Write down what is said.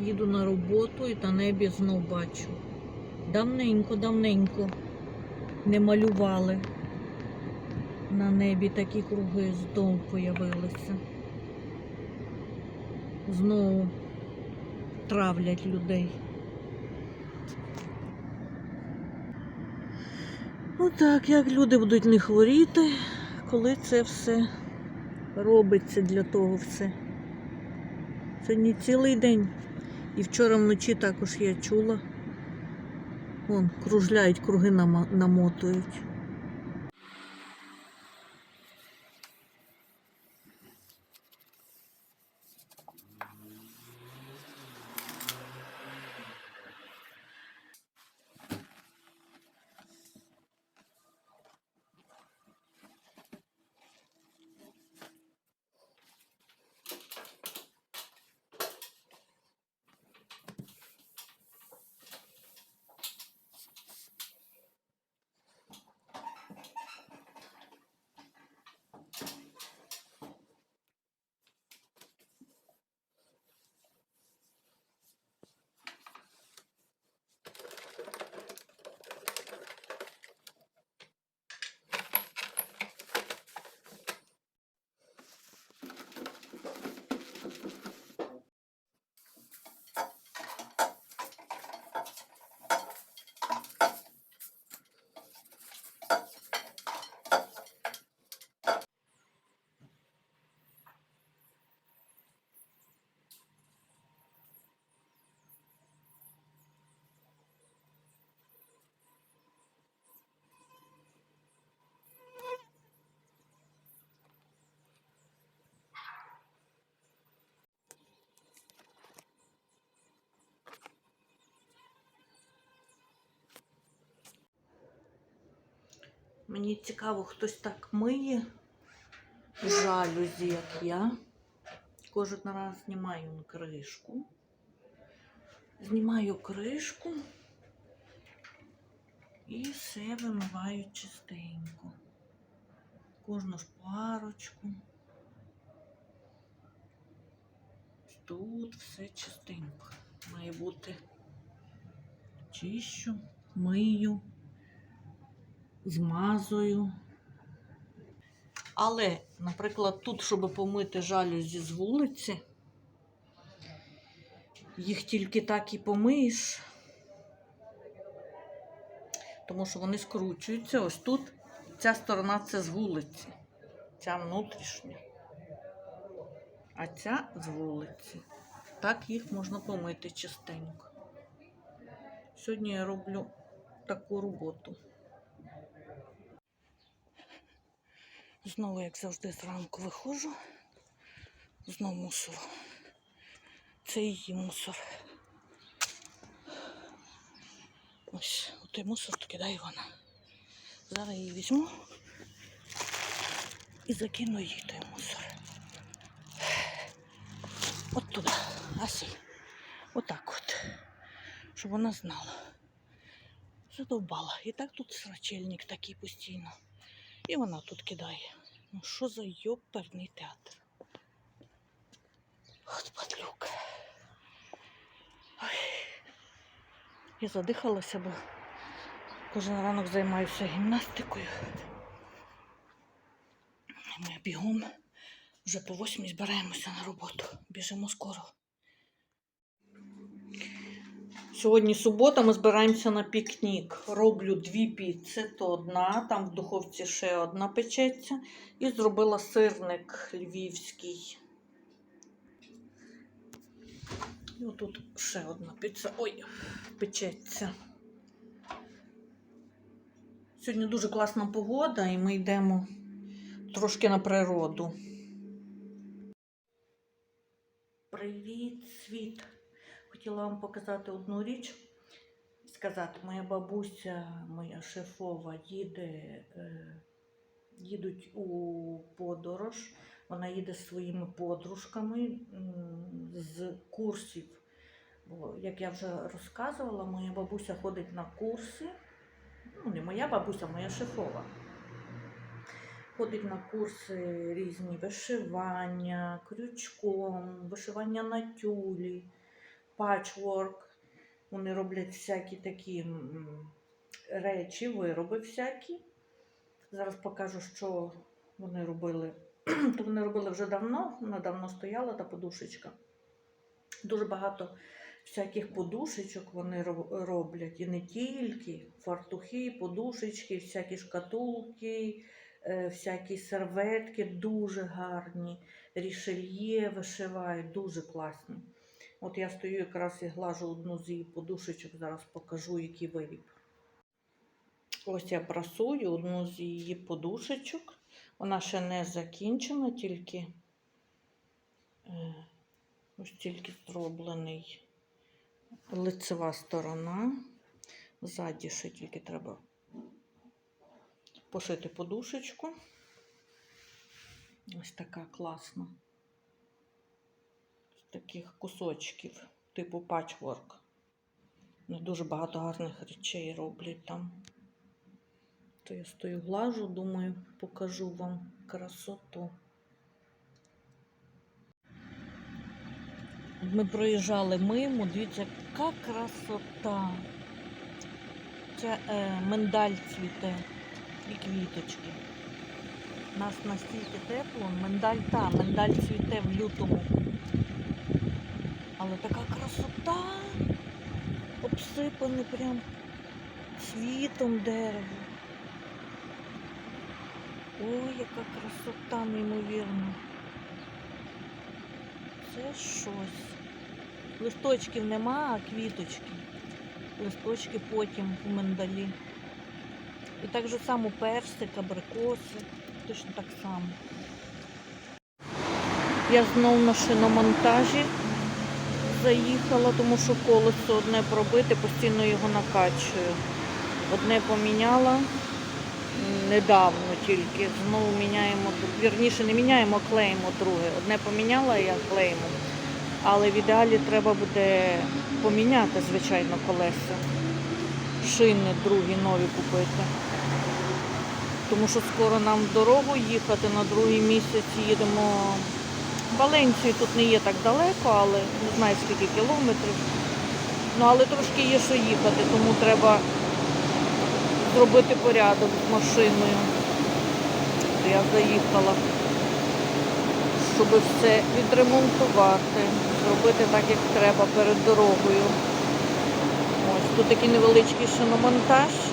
Їду на роботу і на небі знов бачу. Давненько, давненько не малювали. На небі такі круги знов появилися. Знову травлять людей. Отак, як люди будуть не хворіти, коли це все робиться для того все. Сьогодні цілий день. І вчора вночі також я чула. Вон, кружляють, круги намотують. Мені цікаво, хтось так миє жалюзі, як я. Кожен раз знімаю кришку. Знімаю кришку і все вимиваю чистенько. Кожну шпарочку. Тут все чистенько. Має бути чищу, мию змазую. Але, наприклад, тут, щоб помити жалюзі з вулиці, їх тільки так і помиєш, тому що вони скручуються. Ось тут ця сторона це з вулиці, ця внутрішня, а ця з вулиці. Так їх можна помити частенько. Сьогодні я роблю таку роботу. Знову, як завжди, зранку виходжу. Знову мусор. Це її мусор. Ось, отой мусор кидає вона. Зараз її візьму і закину їй той мусор. От туди, Асі. Отак от. Щоб вона знала. Задовбала. І так тут срачельник такий постійно. І вона тут кидає. Ну що за йоперний театр? От падлюка. Ой. Я задихалася, бо кожен ранок займаюся гімнастикою. Ми бігом вже по восьмій збираємося на роботу. Біжимо скоро. Сьогодні субота, ми збираємося на пікнік. Роблю дві піци, то одна, там в духовці ще одна печеться. І зробила сирник львівський. І отут ще одна піца. Ой, печеться. Сьогодні дуже класна погода, і ми йдемо трошки на природу. Привіт, світ! Хотіла вам показати одну річ. Сказати, моя бабуся, моя шефова, їде, е, їдуть у подорож. Вона їде зі своїми подружками з курсів. Бо, як я вже розказувала, моя бабуся ходить на курси. Ну, не моя бабуся, моя шефова. Ходить на курси різні вишивання, крючком, вишивання на тюлі. Патчворк. Вони роблять всякі такі речі, вироби всякі. Зараз покажу, що вони робили. То вони робили вже давно, вона давно стояла та подушечка. Дуже багато всяких подушечок вони роблять. І не тільки фартухи, подушечки, всякі шкатулки, е, всякі серветки дуже гарні, рішельє вишивають, дуже класні. От я стою якраз і глажу одну з її подушечок, зараз покажу, який виріб. Ось я прасую одну з її подушечок. Вона ще не закінчена, тільки е, ось тільки зроблений лицева сторона. Ззаді ще тільки треба пошити подушечку. Ось така класна. Таких кусочків, типу патчворк. Вони дуже багато гарних речей роблять там. То я стою глажу, думаю, покажу вам красоту. Ми проїжджали мимо, дивіться, яка красота. Це е, миндаль цвіте і квіточки. У нас настільки тепло, миндаль та, миндаль цвіте в лютому. Але така красота, обсипане прям цвітом дерево. Ой, яка красота, неймовірна. Це щось. Листочків нема, а квіточки. Листочки потім в миндалі. І так же само персик, абрикоси. Точно так само. Я знов на шиномонтажі заїхала, тому що колесо одне пробите, постійно його накачую. Одне поміняла недавно тільки. Знову міняємо, вірніше не міняємо, а клеїмо друге. Одне поміняла, я клеїмо. Але в ідеалі треба буде поміняти, звичайно, колеса. Шини другі нові купити. Тому що скоро нам в дорогу їхати на другий місяць їдемо. Валенцію тут не є так далеко, але не знаю скільки кілометрів. Ну, але трошки є що їхати, тому треба зробити порядок з машиною. Я заїхала, щоб все відремонтувати, зробити так, як треба перед дорогою. Ось тут такий невеличкий шиномонтаж.